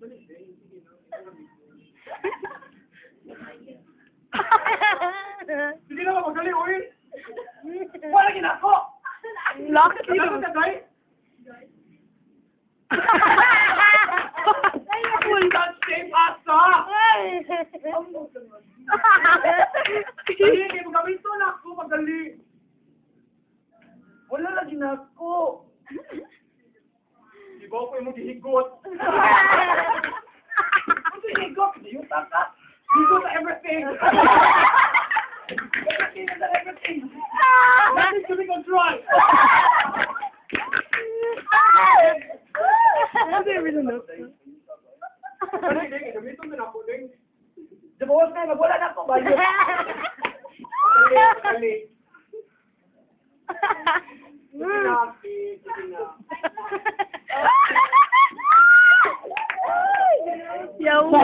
Sige na, magaling, uy! Wala ginako! Lucky you! Ano ka, guy? Full God save us, ha? Sige, magaling ito na ako, magaling! Wala na ginako! Di ba ako yung higot? Ano higot? Yung taka. Higot na everything. everything is everything. Is to be controlled. Ano yung? Ano, hindi, gamitin mo na ako, ding. Di ba, huwag na, wala na. Bayo. Dali, dali. Sige na, sige na. 有.